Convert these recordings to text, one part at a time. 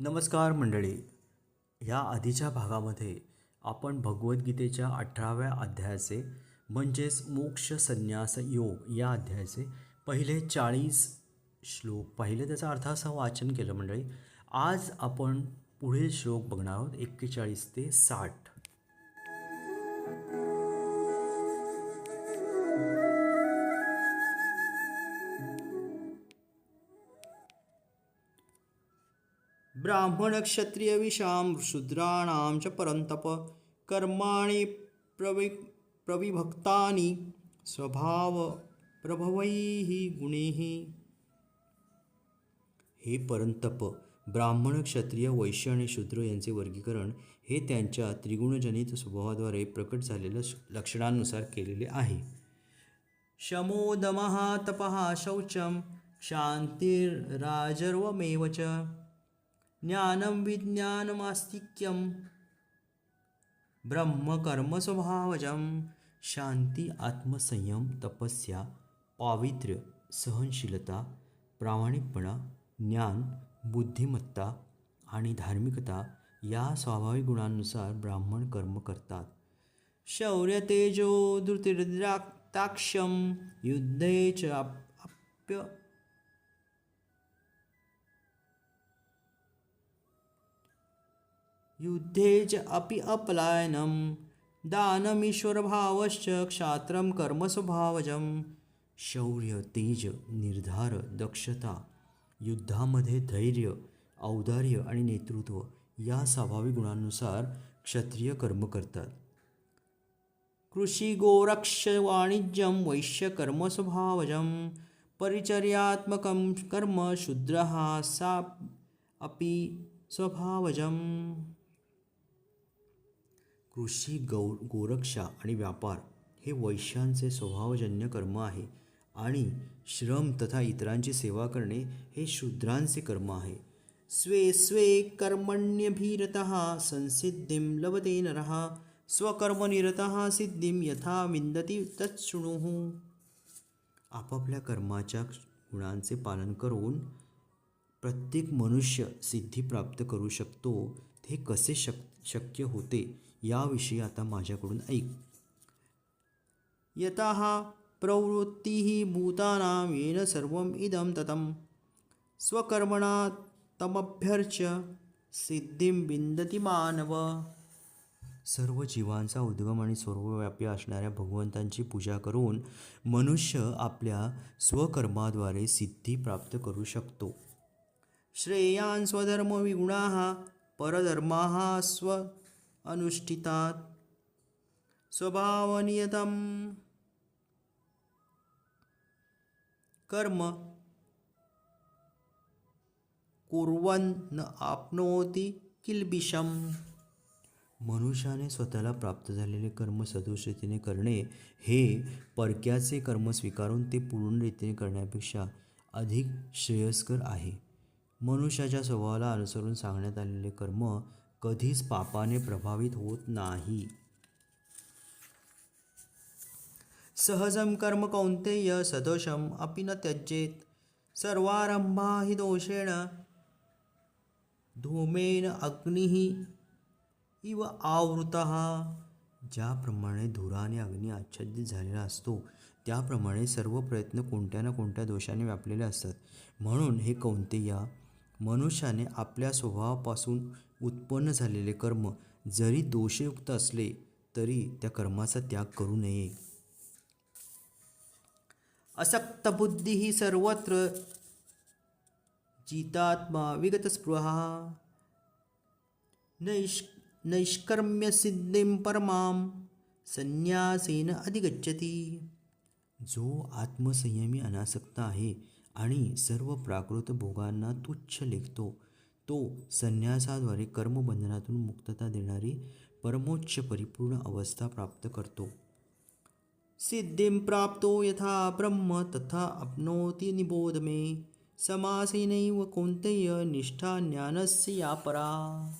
नमस्कार मंडळी. ह्या आधीच्या भागामध्ये आपण भगवद्गीतेच्या अठराव्या अध्यायाचे म्हणजेच मोक्ष संन्यास योग या अध्यायाचे पहिले चाळीस श्लोक पाहिले त्याचा अर्थ असं वाचन केलं मंडळी. आज आपण पुढील श्लोक बघणार आहोत एक्केचाळीस ते साठ. ब्राह्मणक्षत्रियविषां शूद्राणां च परन्तप कर्माणि प्रवि प्रविभक्तानि स्वभावप्रभवैः गुणैः। हे परंतप ब्राह्मण क्षत्रिय वैश्य आणि शूद्र यांचे वर्गीकरण हे त्यांच्या त्रिगुणजनित स्वभावाद्वारे प्रकट झालेल्या लक्षणांनुसार केलेले आहे. शमोदमः तपः शौचं राजर्वमेव च। ज्ञानं विज्ञानमास्तिक्यं ब्रह्मकर्मस्वभावजं शांती आत्मसंयम तपस्या पावित्र्य सहनशीलता प्रामाणिकपणा ज्ञान बुद्धिमत्ता आणि धार्मिकता या स्वाभाविक गुणांनुसार ब्राह्मण कर्म करतात. शौर्य तेजो धृतिर्दाक्षम युद्धे च अप- अप्य युद्धे च अपि अपलायनं। दानमीश्वरभावश्च क्षात्रं कर्मस्वभावजं शौर्य तेज निर्धार दक्षता युद्धामध्ये धैर्य औदार्य आणि नेतृत्व या स्वाभाविक गुणांनुसार क्षत्रिय कर्म करतात। कृषी गोरक्ष वाणिज्यम वैश्य कर्मस्वभावजं परिचर्यात्मकं कर्म शूद्रः सा अपि स्वभावजम्। कृषी गौ गोरक्षा आणि व्यापार हे वैश्यांचे स्वभावजन्य कर्म आहे आणि श्रम तथा इतरांची सेवा करणे हे शूद्रांचे कर्म आहे. स्वे स्वे कर्मण्यभिरत संसिद्धिं लभते नरः स्वकर्मनिरत सिद्धिं यथा विंदती तत्सृणु आपापल्या कर्माच्या गुणांचे पालन करून प्रत्येक मनुष्य सिद्धी प्राप्त करू शकतो हे कसे शक शक्य होते? याविषयी आता माझ्याकडून ऐक. यतः प्रवृत्ती भूतानां येन सर्वम् इदं ततम। स्वकर्मणा तमभ्यर्च्य सिद्धिं विन्दति मानव। सर्व जीवांचा उद्गम आणि सर्वव्यापी असणाऱ्या भगवंतांची पूजा करून मनुष्य आपल्या स्वकर्माद्वारे सिद्धी प्राप्त करू शकतो। श्रेयान स्वधर्म विगुणा परधर्माः स्व अनुष्ठितात। स्वभावनियतम। कर्म कुर्वन न आपनोती किलबिषम। मनुष्याने स्वतःला प्राप्त झालेले कर्म सदोष रीतीने करणे हे परक्याचे कर्म स्वीकारून ते पूर्ण रीतीने करण्यापेक्षा अधिक श्रेयस्कर आहे. मनुष्याच्या स्वभावाला अनुसरून सांगण्यात आलेले कर्म कधीच पापाने प्रभावित होत नाही. सहजम कर्म कौंतेय सदोषम् अपि न त्यजेत. सर्वारंभा हि दोषेण धूमेन अग्निः इव आवृत. ज्याप्रमाणे धुराने अग्नी आच्छादित झालेला असतो त्याप्रमाणे सर्व प्रयत्न कोणत्या ना कोणत्या दोषाने व्यापलेले असतात. म्हणून हे कौंतेया मनुष्याने आपल्या स्वभावापासून उत्पन्न झालेले कर्म जरी दोषयुक्त असले तरी त्या कर्माचा त्याग करू नये. असक्तबुद्धिः सर्वत्र जितात्मा विगतस्पृहा। नैष् नैष्कर्म्यसिद्धिं परमां संन्यासेन अधिगच्छति। जो आत्मसंयमी अनासक्त आहे आणि सर्व प्राकृत भोगांना तुच्छ लेखतो. तो संन्यासाद्वारे कर्मबंधनातून मुक्तता देणारी परमोच्च परिपूर्ण अवस्था प्राप्त करतो. सिद्धिं प्राप्तो यथा ब्रह्म तथा अपनोति निबोध मे. समासेनैव कौन्तेय निष्ठा ज्ञानस्य या परा.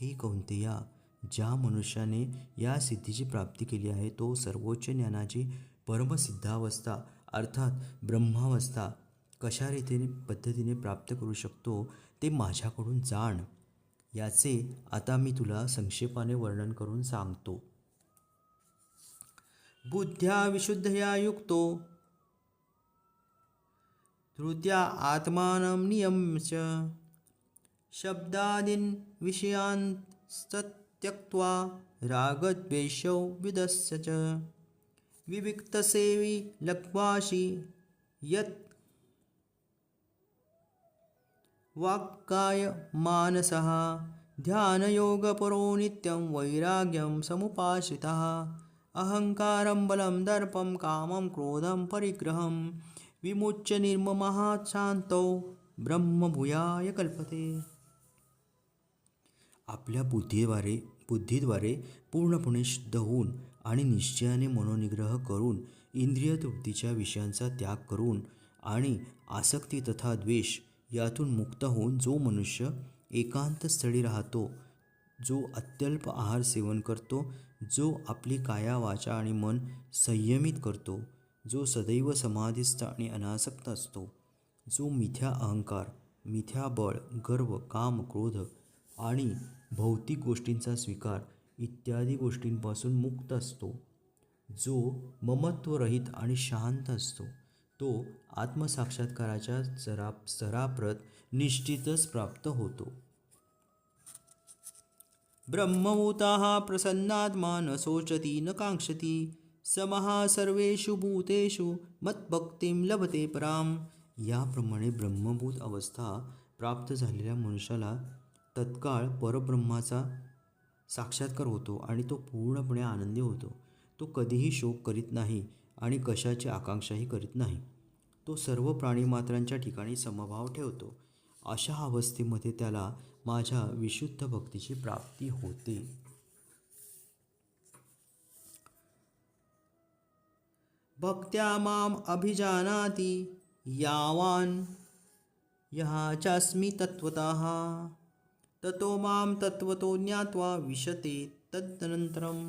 हे कौंतेया ज्या मनुष्याने या सिद्धीची प्राप्ती केली आहे तो सर्वोच्च ज्ञानाची परमसिद्धावस्था अर्थात ब्रह्मावस्था कशा रीतीने पद्धतीने प्राप्त करू शकतो ते माझ्याकडून जाण. याचे आता मी तुला संक्षेपाने वर्णन करून सांगतो. बुद्ध्या विशुद्धया युक्तो. धृत्या आत्मानं नियम च. शब्दादीन विषयांत त्यक्त्वा रागद्वेषौ विदस्य च. विविक्तसेवी लक्वाशी यत् वाक्काय मानसः ध्यानयोगपरो नित्यं वैराग्यं समुपाश्रितः अहङ्कारं बलं दर्पं कामं क्रोधं परिग्रहं विमुच्य निर्ममः शान्तौ ब्रह्मभूयाय कल्पते। आपल्या बुद्धीद्वारे बुद्धीद्वारे पूर्णपणे शुद्ध होऊन आणि निश्चयाने मनोनिग्रह करून इंद्रिय तृप्तीच्या विषयांचा त्याग करून आणि आसक्ती तथा द्वेष यातून मुक्त होऊन जो मनुष्य एकांत स्थळी राहतो जो अत्यल्प आहार सेवन करतो जो आपली काया वाचा आणि मन संयमित करतो जो सदैव समाधिस्थ आणि अनासक्त असतो जो मिथ्या अहंकार मिथ्या बळ गर्व काम क्रोध आणि भौतिक गोष्टींचा स्वीकार इत्यादी गोष्टींपासून मुक्त असतो. जो ममत्वरहित आणि शांत असतो तो आत्मसाक्षात्काराच्या जरा स्तराप्रत निश्चितच प्राप्त होतो. ब्रह्मभूताः प्रसन्नात्मा न सोचती न कांक्षती समहा सर्वेषु भूतेषु मत्भक्तिं लभते पराम। याप्रमाणे ब्रह्मभूत अवस्था प्राप्त झालेल्या मनुष्याला तत्काळ परब्रह्माचा साक्षात्कार होतो आणि तो पूर्णपणे आनंदी होतो. तो कधीही शोक करीत नाही आणि कशाची आकांक्षाही करीत नाही. तो सर्व प्राणीमात्रांच्या ठिकाणी समभाव ठेवतो. अशा अवस्थेमध्ये त्याला माझ्या विशुद्ध भक्तीची प्राप्ती होते. भक्त्या माम अभिजानाती यावान यहाच्यास्मी तत्त्वतः। ततो माम तत्त्वतो ज्ञात्वा विशते तदनंतरम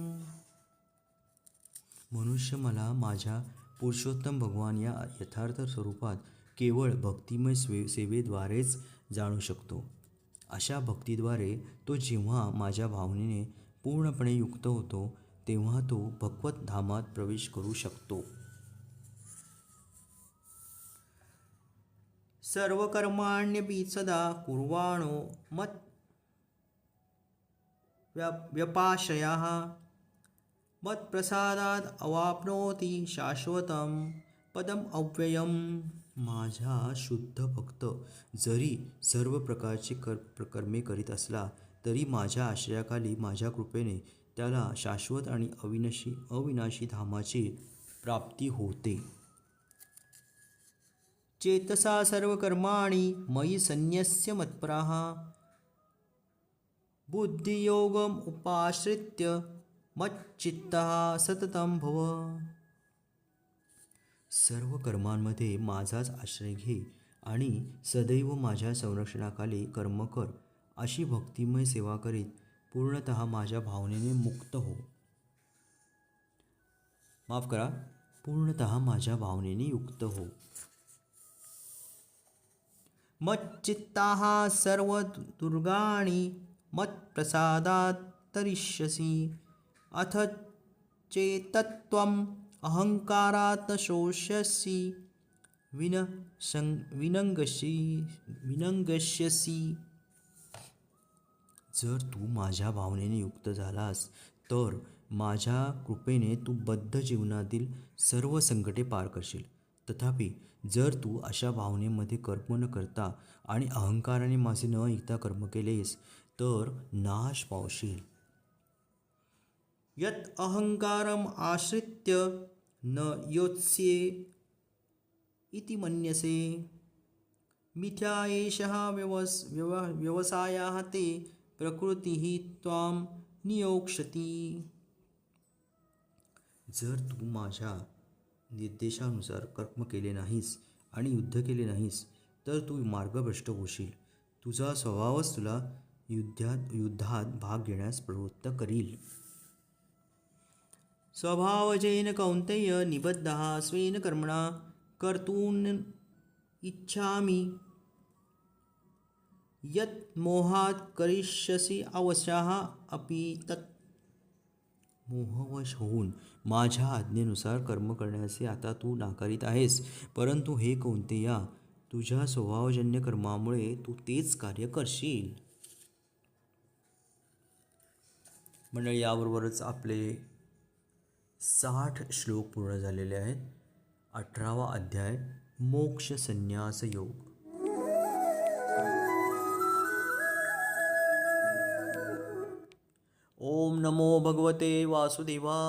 मनुष्य मला माझ्या पुरुषोत्तम भगवान या यथार्थ स्वरूपात केवळ भक्तिमय स्वे सेवेद्वारेच जाणू शकतो। अशा भक्तीद्वारे तो जेव्हा माझ्या भावनेने पूर्णपणे युक्त होतो तेव्हा तो भगवत धामात प्रवेश करू शकतो। सर्व कर्माण्यपि सदा कुर्वाणो मत व्या व्यपाशयाः मत्प्रसादात अवाप्नोति शाश्वतं पदम अव्ययम। माझा शुद्ध भक्त जरी सर्व प्रकारची कर कर्मे करीत असला तरी माझ्या आश्रयाखाली माझ्या कृपेने त्याला शाश्वत आणि अविनाशी अविनाशी धामाची प्राप्ती होते। चेतसा सर्व कर्माणी मयि संन्यस्य मत्पराः। बुद्धियोगम उपाश्रित्य मच्चित्तः सततम भव। सर्व कर्मांमध्ये माझाच आश्रय घे आणि सदैव माझ्या संरक्षणाखाली कर्म कर अशी भक्तिमय सेवा करीत पूर्णत माझ्या भावनेने मुक्त हो. माफ करा पूर्णत माझ्या भावनेने युक्त हो. मच्चित्ता सर्व दुर्गाणी मत्प्रसादात् तरिष्यसि अथ चेतत्वम् अहङ्कारात् न शोष्यसि। विन सं विनंगशी विनंगश्यसी जर तू माझ्या भावनेने युक्त झालास तर माझ्या कृपेने तू बद्ध जीवनातील सर्व संकटे पार करशील. तथापि जर तू अशा भावनेमध्ये कर्म न करता आणि अहंकाराने माझे न ऐकता कर्म केलेस तर नाश पावशील. यत अहंकारम आश्रित्य न योत्स्ये इति मन्यसे. मिथ्या एषः व्यवस् व्यव व्यवसायाः ते प्रकृतीः त्वां नियोक्षती. जर तू माझ्या निर्देशानुसार कर्म केले नाहीस आणि युद्ध केले नाहीस तर तू मार्गभ्रष्ट होशील. तुझा स्वभावच तुला युद्धात युद्धात भाग घेण्यास प्रवृत्त करील. स्वभावजेन कौन्तेय निबद्धः स्वेन कर्मणा कर्तून इच्छामि। यत् मोहात करिष्यसि अवशः अपि तत् मोहवश होऊन माझ्या आज्ञेनुसार कर्म करण्याचे आता तू नाकारित आहेस. परंतु हे कोणते या तुझ्या स्वभावजन्य कर्मामुळे तू तेच कार्य करशील. मंडळी याबरोबरच आपले साठ श्लोक पूर्ण झालेले आहेत. अठरावा अध्याय मोक्ष संन्यास योग. ओम नमो भगवते वासुदेवा